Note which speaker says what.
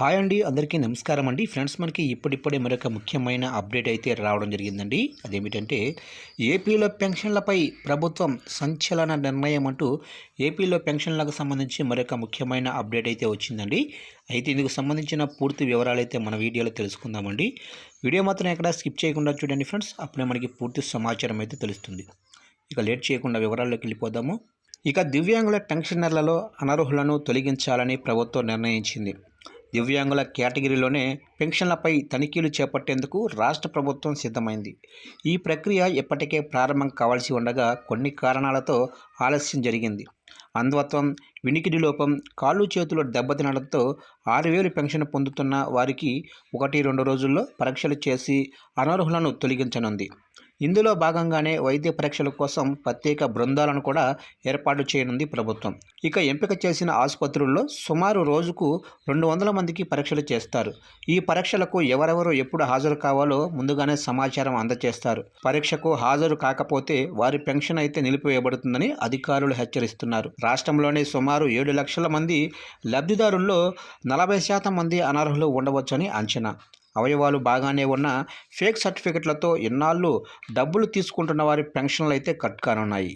Speaker 1: Hi అండి అందరికీ నమస్కారం అండి. ఫ్రెండ్స్ మనకి ఇప్పుడిప్పుడే మరొక ముఖ్యమైన అప్డేట్ అయితే రావడం జరిగిందండి. అదేమిటంటే ఏపీలో పెన్షన్లపై ప్రభుత్వం సంచలన నిర్ణయం అంటూ ఏపీలో పెన్షన్లకు సంబంధించి మరొక ముఖ్యమైన అప్డేట్ అయితే వచ్చిందండి. అయితే ఇందుకు సంబంధించిన పూర్తి వివరాలు అయితే మన వీడియోలో తెలుసుకుందామండి. వీడియో మాత్రం ఎక్కడ స్కిప్ చేయకుండా చూడండి ఫ్రెండ్స్. అప్పుడే మనకి పూర్తి సమాచారం అయితే తెలుస్తుంది. ఇక లేట్ చేయకుండా వివరాల్లోకి వెళ్ళిపోదాము. ఇక దివ్యాంగుల పెన్షనర్లలో అనర్హులను తొలగించాలని ప్రభుత్వం నిర్ణయించింది. దివ్యాంగుల కేటగిరీలోనే పెన్షన్లపై తనిఖీలు చేపట్టేందుకు రాష్ట్ర ప్రభుత్వం సిద్ధమైంది. ఈ ప్రక్రియ ఇప్పటికే ప్రారంభం కావాల్సి ఉండగా కొన్ని కారణాలతో ఆలస్యం జరిగింది. అంధత్వం వినికిడి లోపం కాళ్ళు చేతులు దెబ్బతినడంతో ఆరు వేలు పెన్షన్ పొందుతున్న వారికి ఒకటి రెండు రోజుల్లో పరీక్షలు చేసి అనర్హులను తొలగించనుంది. ఇందులో భాగంగానే వైద్య పరీక్షల కోసం ప్రత్యేక బృందాలను కూడా ఏర్పాటు చేయనుంది ప్రభుత్వం. ఇక ఎంపిక చేసిన ఆసుపత్రుల్లో సుమారు రోజుకు రెండు వందల మందికి పరీక్షలు చేస్తారు. ఈ పరీక్షలకు ఎవరెవరు ఎప్పుడు హాజరు కావాలో ముందుగానే సమాచారం అందజేస్తారు పరీక్షకు హాజరు కాకపోతే వారి పెన్షన్ అయితే నిలిపివేయబడుతుందని అధికారులు హెచ్చరిస్తున్నారు. రాష్ట్రంలోని సుమారు ఏడు లక్షల మంది లబ్ధిదారుల్లో నలభై శాతం మంది అనర్హులు ఉండవచ్చని అంచనా. అవయవాలు బాగానే ఉన్న ఫేక్ సర్టిఫికెట్లతో ఇన్నాళ్ళు డబ్బులు తీసుకుంటున్న వారి పెన్షన్లు అయితే కట్ కానున్నాయి.